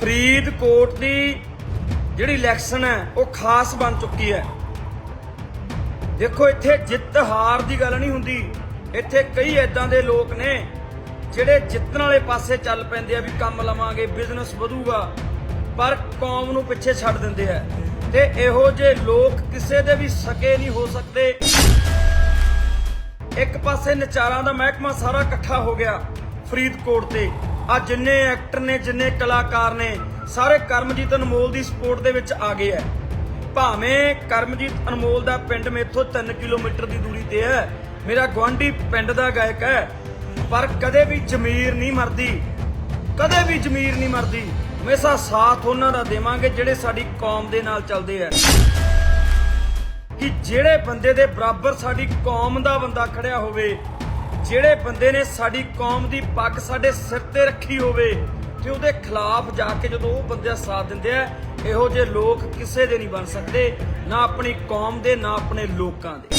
ਫਰੀਦਕੋਟ ਦੀ ਜਿਹੜੀ ਇਲੈਕਸ਼ਨ ਹੈ, ਉਹ ਖਾਸ ਬਣ ਚੁੱਕੀ ਹੈ। ਦੇਖੋ, ਇੱਥੇ ਜਿੱਤ ਹਾਰ ਦੀ ਗੱਲ ਨਹੀਂ ਹੁੰਦੀ। ਇੱਥੇ ਕਈ ਐਦਾਂ ਦੇ ਲੋਕ ਨੇ, ਜਿਹੜੇ ਜਿੱਤਣ ਵਾਲੇ ਪਾਸੇ ਚੱਲ ਪੈਂਦੇ ਆ ਵੀ ਕੰਮ ਲਵਾਂਗੇ ਬਿਜ਼ਨਸ ਵਧੂਗਾ, ਪਰ ਕੌਮ ਨੂੰ ਪਿੱਛੇ ਛੱਡ ਦਿੰਦੇ ਆ। ਤੇ ਇਹੋ ਜਿਹੇ ਲੋਕ ਕਿਸੇ ਦੇ ਵੀ ਸਕੇ ਨਹੀਂ ਹੋ ਸਕਦੇ। ਇੱਕ ਪਾਸੇ ਨਚਾਰਾਂ ਦਾ ਮਹਿਕਮਾ ਸਾਰਾ ਇਕੱਠਾ ਹੋ ਗਿਆ ਫਰੀਦਕੋਟ ਤੇ। ਆ ਜਿੰਨੇ ਐਕਟਰ ਨੇ, ਜਿੰਨੇ ਕਲਾਕਾਰ ਨੇ, ਸਾਰੇ ਕਰਮਜੀਤ ਅਨਮੋਲ ਦੀ ਸਪੋਰਟ ਦੇ ਵਿੱਚ ਆ ਗਏ ਐ। ਭਾਵੇਂ ਕਰਮਜੀਤ ਅਨਮੋਲ ਦਾ ਪਿੰਡ ਮੇਥੋਂ 3 ਕਿਲੋਮੀਟਰ ਦੀ ਦੂਰੀ ਤੇ ਹੈ ਮੇਰਾ ਗਵਾਂਢੀ ਪਿੰਡ ਦਾ ਗਾਇਕ ਹੈ ਪਰ ਕਦੇ ਵੀ ਜ਼ਮੀਰ ਨਹੀਂ ਮਰਦੀ, ਕਦੇ ਵੀ ਜ਼ਮੀਰ ਨਹੀਂ ਮਰਦੀ। ਹਮੇਸ਼ਾ ਸਾਥ ਉਹਨਾਂ ਦਾ ਦੇਵਾਂਗੇ ਜਿਹੜੇ ਸਾਡੀ ਕੌਮ ਦੇ ਨਾਲ ਚੱਲਦੇ ਆ ਕਿ ਜਿਹੜੇ ਬੰਦੇ ਦੇ ਬਰਾਬਰ ਸਾਡੀ ਕੌਮ ਦਾ ਬੰਦਾ ਖੜਿਆ ਹੋਵੇ ਜਿਹੜੇ ਬੰਦੇ ਨੇ ਸਾਡੀ ਕੌਮ ਦੀ ਪੱਗ ਸਾਡੇ ਸਿਰ ਤੇ ਰੱਖੀ ਹੋਵੇ ਤੇ ਉਹਦੇ ਖਿਲਾਫ ਜਾ ਕੇ ਜਦੋਂ ਉਹ ਬੰਦੇ ਸਾਥ ਦਿੰਦੇ ਆ, ਇਹੋ ਜਿਹੇ ਲੋਕ ਕਿਸੇ ਦੇ ਨਹੀਂ ਬਣ ਸਕਦੇ, ਨਾ ਆਪਣੀ ਕੌਮ ਦੇ, ਨਾ ਆਪਣੇ ਲੋਕਾਂ ਦੇ।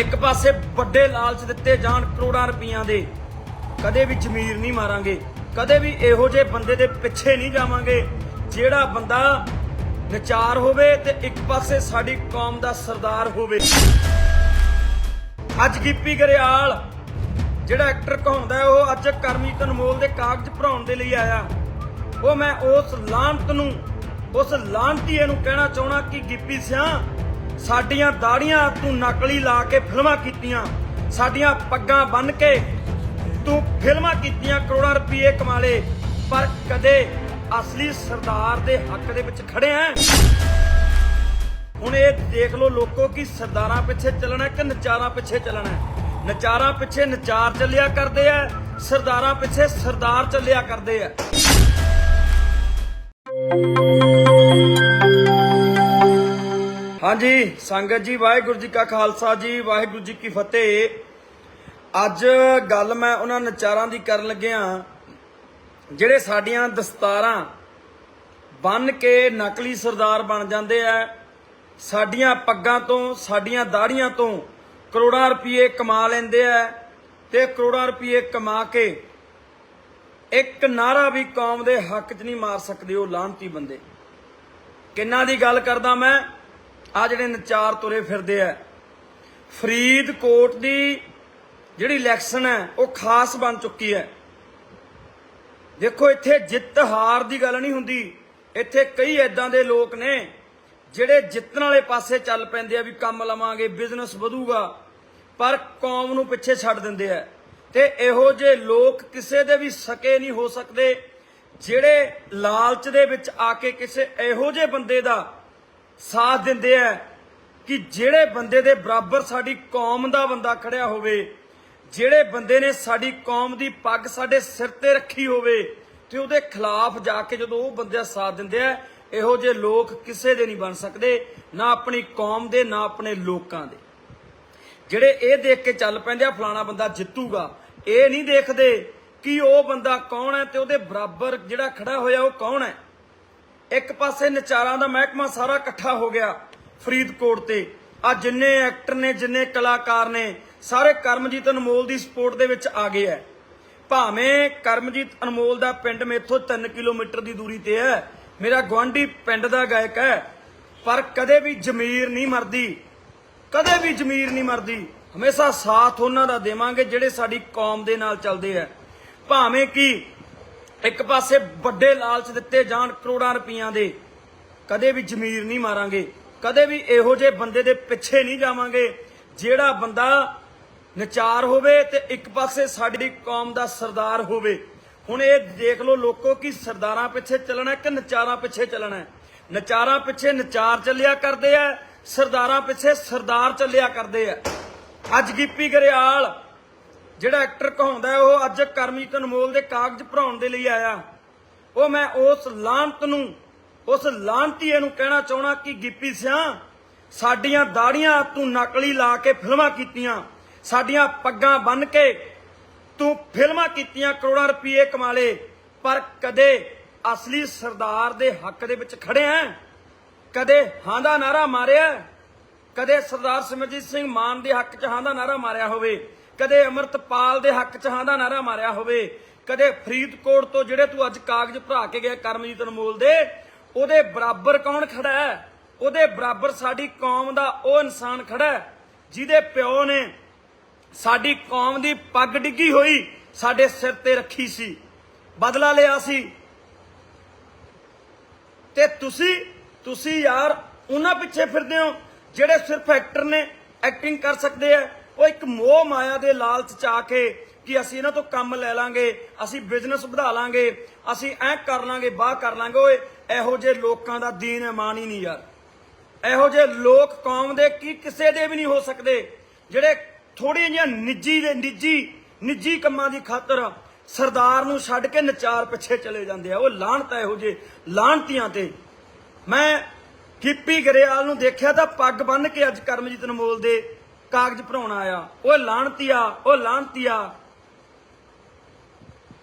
ਇੱਕ ਪਾਸੇ ਵੱਡੇ ਲਾਲਚ ਦਿੱਤੇ ਜਾਣ ਕਰੋੜਾਂ ਰੁਪਈਆਂ ਦੇ, ਕਦੇ ਵੀ ਜ਼ਮੀਰ ਨਹੀਂ ਮਾਰਾਂਗੇ, ਕਦੇ ਵੀ ਇਹੋ ਜਿਹੇ ਬੰਦੇ ਦੇ ਪਿੱਛੇ ਨਹੀਂ ਜਾਵਾਂਗੇ, ਜਿਹੜਾ ਬੰਦਾ ਵਿਚਾਰ ਹੋਵੇ ਤੇ ਇੱਕ ਪਾਸੇ ਸਾਡੀ ਕੌਮ ਦਾ ਸਰਦਾਰ ਹੋਵੇ। ਅੱਜ ਗਿੱਪੀ ਗਰੇਵਾਲ, ਜਿਹੜਾ ਐਕਟਰ ਕਹਾਉਂਦਾ ਉਹ ਅੱਜ ਕਰਮਜੀਤ ਅਨਮੋਲ ਦੇ ਕਾਗਜ਼ ਭਰਾਉਣ ਦੇ ਲਈ ਆਇਆ। ਉਹ ਮੈਂ ਉਸ ਲਾਂਤ ਨੂੰ, ਉਸ ਲਾਂਤੀਏ ਨੂੰ ਕਹਿਣਾ ਚਾਹਣਾ ਕਿ ਗਿੱਪੀ ਸਿਆ, ਸਾਡੀਆਂ ਦਾੜੀਆਂ ਤੂੰ ਨਕਲੀ ਲਾ ਕੇ ਫਿਲਮਾਂ ਕੀਤੀਆਂ, ਸਾਡੀਆਂ ਪੱਗਾਂ ਬੰਨ ਕੇ ਤੂੰ ਫਿਲਮਾਂ ਕੀਤੀਆਂ, ਕਰੋੜਾਂ ਰੁਪਏ ਕਮਾਲੇ ਪਰ ਕਦੇ ਅਸਲੀ ਸਰਦਾਰ ਦੇ ਹੱਕ ਦੇ ਵਿੱਚ ਖੜੇ ਆ ਹੁਣ ਇਹ ਦੇਖ ਲਓ ਲੋਕੋ ਕਿ ਸਰਦਾਰਾਂ ਪਿੱਛੇ ਚੱਲਣਾ ਕਿ ਨਚਾਰਾਂ ਪਿੱਛੇ ਚੱਲਣਾ ਨਚਾਰਾਂ ਪਿੱਛੇ ਨਚਾਰ ਚੱਲਿਆ ਕਰਦੇ ਆ, ਸਰਦਾਰਾਂ ਪਿੱਛੇ ਸਰਦਾਰ ਚੱਲਿਆ ਕਰਦੇ ਆ। ਹਾਂਜੀ, ਸੰਗਤ ਜੀ, ਵਾਹਿਗੁਰੂ ਜੀ ਕਾ ਖਾਲਸਾ ਜੀ, ਵਾਹਿਗੁਰੂ ਜੀ ਕੀ ਫਤਿਹ। ਅੱਜ ਗੱਲ ਮੈਂ ਉਹਨਾਂ ਨਚਾਰਾਂ ਦੀ ਕਰਨ ਲੱਗਿਆ ਜਿਹੜੇ ਸਾਡੀਆਂ ਦਸਤਾਰਾਂ ਬੰਨ ਕੇ ਨਕਲੀ ਸਰਦਾਰ ਬਣ ਜਾਂਦੇ ਆ। ਸਾਡੀਆਂ ਪੱਗਾਂ ਤੋਂ, ਸਾਡੀਆਂ ਦਾੜੀਆਂ ਤੋਂ ਕਰੋੜਾਂ ਰੁਪਏ ਕਮਾ ਲੈਂਦੇ ਆ ਤੇ ਕਰੋੜਾਂ ਰੁਪਏ ਕਮਾ ਕੇ ਇੱਕ ਨਾਰਾ ਵੀ ਕੌਮ ਦੇ ਹੱਕ 'ਚ ਨਹੀਂ ਮਾਰ ਸਕਦੇ ਉਹ ਲਾਂਤੀ ਬੰਦੇ। ਕਿੰਨਾ ਦੀ ਗੱਲ ਕਰਦਾ ਮੈਂ? ਆ ਜਿਹੜੇ ਨਚਾਰ ਤੁਰੇ ਫਿਰਦੇ ਆ। ਫਰੀਦਕੋਟ ਦੀ ਜਿਹੜੀ ਇਲੈਕਸ਼ਨ ਹੈ, ਉਹ ਖਾਸ ਬਣ ਚੁੱਕੀ ਹੈ। ਦੇਖੋ, ਇੱਥੇ ਜਿੱਤ ਹਾਰ ਦੀ ਗੱਲ ਨਹੀਂ ਹੁੰਦੀ। ਇੱਥੇ ਕਈ ਐਦਾਂ ਦੇ ਲੋਕ ਨੇ ਜਿਹੜੇ ਜਿੱਤਣ ਵਾਲੇ ਪਾਸੇ ਚੱਲ ਪੈਂਦੇ ਆ ਵੀ ਕੰਮ ਲਵਾਂਗੇ ਬਿਜ਼ਨਸ ਵਧੂਗਾ, ਪਰ ਕੌਮ ਨੂੰ ਪਿੱਛੇ ਛੱਡ ਦਿੰਦੇ ਆ। ਤੇ ਇਹੋ ਜਿਹੇ ਲੋਕ ਕਿਸੇ ਦੇ ਵੀ ਸਕੇ ਨਹੀਂ ਹੋ ਸਕਦੇ, ਜਿਹੜੇ ਲਾਲਚ ਦੇ ਵਿੱਚ ਆ ਕੇ ਕਿਸੇ ਇਹੋ ਜਿਹੇ ਬੰਦੇ ਦਾ ਸਾਥ ਦਿੰਦੇ ਆ ਕਿ ਜਿਹੜੇ ਬੰਦੇ ਦੇ ਬਰਾਬਰ ਸਾਡੀ ਕੌਮ ਦਾ ਬੰਦਾ ਖੜਿਆ ਹੋਵੇ, ਜਿਹੜੇ ਬੰਦੇ ਨੇ ਸਾਡੀ ਕੌਮ ਦੀ ਪੱਗ ਸਾਡੇ ਸਿਰ ਤੇ ਰੱਖੀ ਹੋਵੇ, ਤੇ ਉਹਦੇ ਖਿਲਾਫ ਜਾ ਕੇ ਜਦੋਂ ਉਹ ਬੰਦੇ ਦਾ ਸਾਥ ਦਿੰਦੇ ਆ ਇਹੋ ਜਿਹੇ ਲੋਕ ਕਿਸੇ ਦੇ ਨਹੀਂ ਬਣ ਸਕਦੇ, ਨਾ ਆਪਣੀ ਕੌਮ ਦੇ, ਨਾ ਆਪਣੇ ਲੋਕਾਂ ਦੇ। ਜਿਹੜੇ ਇਹ ਦੇਖ ਕੇ ਚੱਲ ਪੈਂਦੇ ਆ, ਫਲਾਣਾ ਬੰਦਾ ਜਿੱਤੂਗਾ, ਇਹ ਨਹੀਂ ਦੇਖਦੇ ਕਿ ਉਹ ਬੰਦਾ ਕੌਣ ਹੈ ਤੇ ਉਹਦੇ ਬਰਾਬਰ ਜਿਹੜਾ ਖੜਾ ਹੋਇਆ ਉਹ ਕੌਣ ਹੈ। ਇੱਕ ਪਾਸੇ ਨਚਾਰਾਂ ਦਾ ਮਹਿਕਮਾ ਸਾਰਾ ਇਕੱਠਾ ਹੋ ਗਿਆ ਫਰੀਦਕੋਟ ਤੇ। ਆ ਜਿੰਨੇ ਐਕਟਰ ਨੇ, ਜਿੰਨੇ ਕਲਾਕਾਰ ਨੇ, ਸਾਰੇ ਕਰਮਜੀਤ ਅਨਮੋਲ ਦੀ ਸਪੋਰਟ ਦੇ ਵਿੱਚ ਆ ਗਏ ਐ ਭਾਵੇਂ ਕਰਮਜੀਤ ਅਨਮੋਲ ਦਾ ਪਿੰਡ ਮੇਥੋਂ 3 ਕਿਲੋਮੀਟਰ ਦੀ ਦੂਰੀ ਤੇ ਹੈ ਮੇਰਾ ਗਵਾਂਢੀ ਪਿੰਡ ਦਾ ਗਾਇਕ ਹੈ, ਪਰ ਕਦੇ ਵੀ ਜ਼ਮੀਰ ਨਹੀਂ ਮਰਦੀ। ਕਦੇ ਵੀ ਜ਼ਮੀਰ ਨਹੀਂ ਮਰਦੀ। ਹਮੇਸ਼ਾ ਸਾਥ ਉਹਨਾਂ ਦਾ ਦੇਵਾਂਗੇ ਜਿਹੜੇ ਸਾਡੀ ਕੌਮ ਦੇ ਨਾਲ ਚੱਲਦੇ ਆ। ਭਾਵੇਂ ਕਿ ਇੱਕ ਪਾਸੇ ਵੱਡੇ ਲਾਲਚ ਦਿੱਤੇ ਜਾਣ ਕਰੋੜਾਂ ਰੁਪਈਆਂ ਦੇ, ਕਦੇ ਵੀ ਜ਼ਮੀਰ ਨਹੀਂ ਮਾਰਾਂਗੇ। ਕਦੇ ਵੀ ਇਹੋ ਜਿਹੇ ਬੰਦੇ ਦੇ ਪਿੱਛੇ ਨਹੀਂ ਜਾਵਾਂਗੇ, ਜਿਹੜਾ ਬੰਦਾ ਨਚਾਰ ਹੋਵੇ ਤੇ ਇੱਕ ਪਾਸੇ ਸਾਡੀ ਕੌਮ ਦਾ ਸਰਦਾਰ ਹੋਵੇ। ਹੁਣ ਇਹ ਦੇਖ ਲਓ ਲੋਕੋ ਕਿ ਸਰਦਾਰਾਂ ਪਿੱਛੇ ਚੱਲਣਾ ਕਿ ਨਚਾਰਾਂ ਪਿੱਛੇ ਚੱਲਣਾ ਨਚਾਰਾਂ ਪਿੱਛੇ ਨਚਾਰ ਚੱਲਿਆ ਕਰਦੇ ਆ ਸਰਦਾਰਾਂ ਪਿੱਛੇ ਸਰਦਾਰ ਚੱਲਿਆ ਕਰਦੇ ਆ। ਅੱਜ ਗਿੱਪੀ ਗਰੇਵਾਲ ਜਿਹੜਾ ਐਕਟਰ ਕਹਾਉਂਦਾ ਹੈ, ਉਹ ਅੱਜ ਕਰਮੀ ਅਨਮੋਲ ਦੇ ਕਾਗਜ਼ ਭਰਾਉਣ ਦੇ ਲਈ ਆਇਆ। ਉਹ ਮੈਂ ਉਸ ਲਾਂਤ ਨੂੰ ਉਸ ਲਾਂਤੀਏ ਨੂੰ ਕਹਿਣਾ ਚਾਹਣਾ ਕਿ ਗਿੱਪੀ ਸਿਆ ਸਾਡੀਆਂ ਦਾੜੀਆਂ ਤੂੰ ਨਕਲੀ ਲਾ ਕੇ ਫਿਲਮਾਂ ਕੀਤੀਆਂ ਸਾਡੀਆਂ ਪੱਗਾਂ ਬੰਨ ਕੇ ਤੂੰ ਫਿਲਮਾਂ ਕੀਤੀਆਂ ਕਰੋੜਾਂ ਰੁਪਏ ਕਮਾਲੇ ਪਰ ਕਦੇ ਅਸਲੀ ਸਰਦਾਰ ਦੇ ਹੱਕ ਦੇ ਵਿੱਚ ਖੜਿਆ ਕਦੇ ਹਾਂ ਦਾ ਨਾਰਾ ਮਾਰਿਆ ਕਦੇ ਸਰਦਾਰ ਸਿਮਰਜੀਤ ਸਿੰਘ ਮਾਨ ਦੇ ਹੱਕ 'ਚ ਹਾਂ ਦਾ ਨਾਰਾ ਮਾਰਿਆ ਹੋਵੇ। ਕਦੇ ਅਮਰਤਪਾਲ ਦੇ ਹੱਕ 'ਚ ਹਾਂ ਦਾ ਨਾਰਾ ਮਾਰਿਆ ਹੋਵੇ। ਕਦੇ ਫਰੀਦਕੋਟ ਤੋਂ ਜਿਹੜੇ ਤੂੰ ਅੱਜ ਕਾਗਜ਼ ਭਰਾ ਕੇ ਗਿਆ ਕਰਮਜੀਤ ਅਨਮੋਲ ਦੇ, ਉਹਦੇ ਬਰਾਬਰ ਕੌਣ ਖੜਾ ਹੈ ਉਹਦੇ ਬਰਾਬਰ ਸਾਡੀ ਕੌਮ ਦਾ ਉਹ ਇਨਸਾਨ ਖੜਾ ਹੈ ਜਿਹਦੇ ਪਿਓ ਨੇ ਸਾਡੀ ਕੌਮ ਦੀ ਪੱਗ ਡਿੱਗੀ ਹੋਈ, ਸਾਡੇ ਸਿਰ ਤੇ ਰੱਖੀ ਸੀ। ਬਦਲਾ ਲਿਆ ਸੀ। ਤੇ ਤੁਸੀਂ ਤੁਸੀਂ ਯਾਰ ਉਹਨਾਂ ਪਿੱਛੇ ਫਿਰਦੇ ਹੋ, ਜਿਹੜੇ ਸਿਰਫ ਐਕਟਰ ਨੇ ਐਕਟਿੰਗ ਕਰ ਸਕਦੇ ਆ। ਉਹ ਇੱਕ ਮੋਹ ਮਾਇਆ ਦੇ ਲਾਲਚ ਚ ਆ ਕੇ ਕਿ ਅਸੀਂ ਇਹਨਾਂ ਤੋਂ ਕੰਮ ਲੈ ਲਾਂਗੇ, ਅਸੀਂ ਬਿਜ਼ਨਸ ਵਧਾ ਲਾਂਗੇ, ਅਸੀਂ ਐ ਕਰ ਲਾਂਗੇ, ਬਾਹ ਕਰ ਲਾਂਗੇ। ਓਏ, ਇਹੋ ਜਿਹੇ ਲੋਕਾਂ ਦਾ ਦੀਨ ਇਮਾਨ ਹੀ ਨਹੀਂ ਯਾਰ। ਇਹੋ ਜਿਹੇ ਲੋਕ ਕੌਮ ਦੇ ਕੀ ਕਿਸੇ ਦੇ ਵੀ ਨਹੀਂ ਹੋ ਸਕਦੇ, ਜਿਹੜੇ ਥੋੜੀਆਂ ਜਿਹੀਆਂ ਨਿੱਜੀ ਦੇ ਨਿੱਜੀ ਨਿੱਜੀ ਕੰਮਾਂ ਦੀ ਖਾਤਰ ਸਰਦਾਰ ਨੂੰ ਛੱਡ ਕੇ ਨਚਾਰ ਪਿੱਛੇ ਚਲੇ ਜਾਂਦੇ ਆ। ਉਹ ਲਾਹਣਤ ਇਹੋ ਜਿਹੇ ਲਾਹਣਤੀਆਂ ਤੇ। ਮੈਂ ਗਿੱਪੀ ਗਰੇਵਾਲ ਨੂੰ ਦੇਖਿਆ ਤਾਂ ਪੱਗ ਬੰਨ ਕੇ ਅੱਜ ਕਰਮਜੀਤ ਅਨਮੋਲ ਦੇ ਕਾਗਜ਼ ਭਰਾਉਣ ਆਇਆ। ਉਹ ਲਾਹਣਤੀਆ ਉਹ ਲਾਹਣਤੀਆ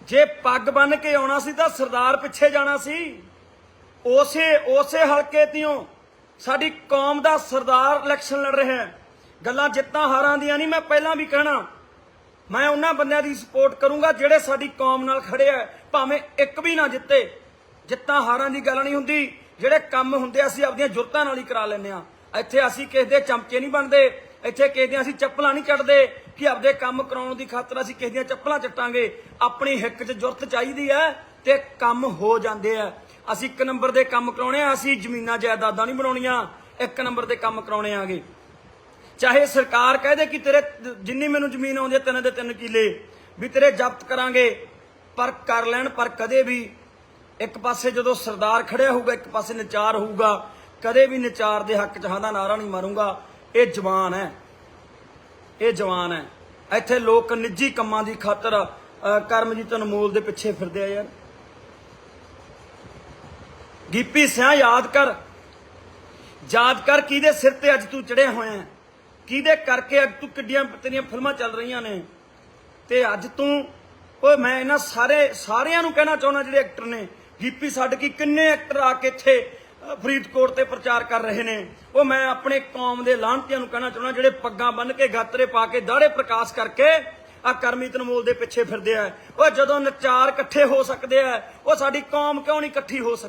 ਜੇ ਪੱਗ ਬੰਨ ਕੇ ਆਉਣਾ ਸੀ ਤਾਂ ਸਰਦਾਰ ਪਿੱਛੇ ਜਾਣਾ ਸੀ। ਉਸੇ ਉਸੇ ਹਲਕੇ ਤਿਓ ਸਾਡੀ ਕੌਮ ਦਾ ਸਰਦਾਰ ਇਲੈਕਸ਼ਨ ਲੜ ਰਿਹਾ ਹੈ। ਗੱਲਾਂ ਜਿੱਤਾਂ ਹਾਰਾਂ ਦੀਆਂ ਨਹੀਂ ਮੈਂ ਪਹਿਲਾਂ ਵੀ ਕਹਿਣਾ ਮੈਂ ਉਹਨਾਂ ਬੰਦਿਆਂ ਦੀ ਸਪੋਰਟ ਕਰੂੰਗਾ ਜਿਹੜੇ ਸਾਡੀ ਕੌਮ ਨਾਲ ਖੜੇ ਆ ਭਾਵੇਂ ਇੱਕ ਵੀ ਨਾ ਜਿੱਤੇ। ਜਿੱਤਾਂ ਹਾਰਾਂ ਦੀ ਗੱਲ ਨਹੀਂ ਹੁੰਦੀ ਜਿਹੜੇ ਕੰਮ ਹੁੰਦੇ ਆ, ਅਸੀਂ ਆਪਣੀਆਂ ਜੁਰਤਾਂ ਨਾਲ ਹੀ ਕਰਾ ਲੈਂਦੇ ਆ। ਇੱਥੇ ਅਸੀਂ ਕਿਸੇ ਦੇ ਚਮਚੇ ਨਹੀਂ ਬਣਦੇ ਇੱਥੇ ਕਿਸੇ ਦੀਆਂ ਅਸੀਂ ਚੱਪਲਾਂ ਨਹੀਂ ਚੜਦੇ ਕਿ ਆਪਦੇ ਕੰਮ ਕਰਾਉਣ ਦੀ ਖਾਤਰ ਅਸੀਂ ਕਿਸੇ ਦੀਆਂ ਚੱਪਲਾਂ ਚੱਟਾਂਗੇ। ਆਪਣੀ ਹਿੱਕ 'ਚ ਜੁਰਤ ਚਾਹੀਦੀ ਹੈ ਤੇ ਕੰਮ ਹੋ ਜਾਂਦੇ ਆ। ਅਸੀਂ ਇੱਕ ਨੰਬਰ ਦੇ ਕੰਮ ਕਰਾਉਣੇ ਆ ਅਸੀਂ ਜ਼ਮੀਨਾਂ ਜਾਇਦਾਦਾਂ ਨਹੀਂ ਬਣਾਉਣੀਆਂ ਇੱਕ ਨੰਬਰ ਦੇ ਕੰਮ ਕਰਾਉਣੇ ਆਗੇ। ਚਾਹੇ ਸਰਕਾਰ ਕਹਿ ਦੇ ਕਿ ਤੇਰੇ ਜਿੰਨੀ ਮੈਨੂੰ ਜ਼ਮੀਨ ਆਉਂਦੀ ਹੈ ਤਿੰਨ ਦੇ ਤਿੰਨ ਕਿੱਲੇ ਵੀ ਤੇਰੇ ਜ਼ਬਤ ਕਰਾਂਗੇ, ਪਰ ਕਰ ਲੈਣ, ਪਰ ਕਦੇ ਵੀ ਇੱਕ ਪਾਸੇ ਜਦੋਂ ਸਰਦਾਰ ਖੜਿਆ ਹੋਊਗਾ, ਇੱਕ ਪਾਸੇ ਨਚਾਰ ਹੋਊਗਾ, ਕਦੇ ਵੀ ਨਚਾਰ ਦੇ ਹੱਕ 'ਚ ਹਾਂ ਦਾ ਨਾਰਾ ਨਹੀਂ ਮਾਰੂੰਗਾ। ਇਹ ਜਵਾਨ ਹੈ। ਇਹ ਜਵਾਨ ਹੈ। ਇੱਥੇ ਲੋਕ ਨਿੱਜੀ ਕੰਮਾਂ ਦੀ ਖਾਤਰ ਕਰਮਜੀਤ ਅਨਮੋਲ ਦੇ ਪਿੱਛੇ ਫਿਰਦੇ ਆ ਯਾਰ। ਗਿੱਪੀ ਸਿਆ, ਯਾਦ ਕਰ। ਯਾਦ ਕਰ ਕਿਹਦੇ ਸਿਰ ਤੇ ਅੱਜ ਤੂੰ ਚੜਿਆ ਹੋਇਆ ਹੈ? ਕਿਹਦੇ ਕਰਕੇ ਅੱਜ ਤੂੰ ਕਿੱਡੀਆਂ ਤੇਰੀਆਂ ਫਿਲਮਾਂ ਚੱਲ ਰਹੀਆਂ ਨੇ? ਤੇ ਅੱਜ ਤੂੰ, ਓਏ ਮੈਂ ਇਹਨਾਂ ਸਾਰੇ, ਸਾਰਿਆਂ ਨੂੰ ਕਹਿਣਾ ਚਾਹੁੰਦਾ ਜਿਹੜੇ ਐਕਟਰ ਨੇ ਗੀਪੀ ਛੱਡ ਕੇ ਕਿੰਨੇ ਐਕਟਰ ਆ ਕੇ ਇੱਥੇ ਫਰੀਦਕੋਟ ਤੇ ਪ੍ਰਚਾਰ ਕਰ ਰਹੇ ਨੇ। ਉਹ ਮੈਂ ਆਪਣੇ ਕੌਮ ਦੇ ਲਾਂਟਿਆਂ ਨੂੰ ਕਹਿਣਾ ਚਾਹੁੰਦਾ ਜਿਹੜੇ ਪੱਗਾਂ ਬੰਨ ਕੇ ਗਾਤਰੇ ਪਾ ਕੇ ਦਾੜੇ ਪ੍ਰਕਾਸ਼ ਕਰਕੇ ਆ ਕਰਮੀ ਤਨਮੋਲ ਦੇ ਪਿੱਛੇ ਫਿਰਦੇ ਆ। ਉਹ ਜਦੋਂ ਨਚਾਰ ਇਕੱਠੇ ਹੋ ਸਕਦੇ ਆ ਉਹ ਸਾਡੀ ਕੌਮ ਕਿਉਂ ਨਹੀਂ ਇਕੱਠੀ ਹੋ ਸਕਦੀ?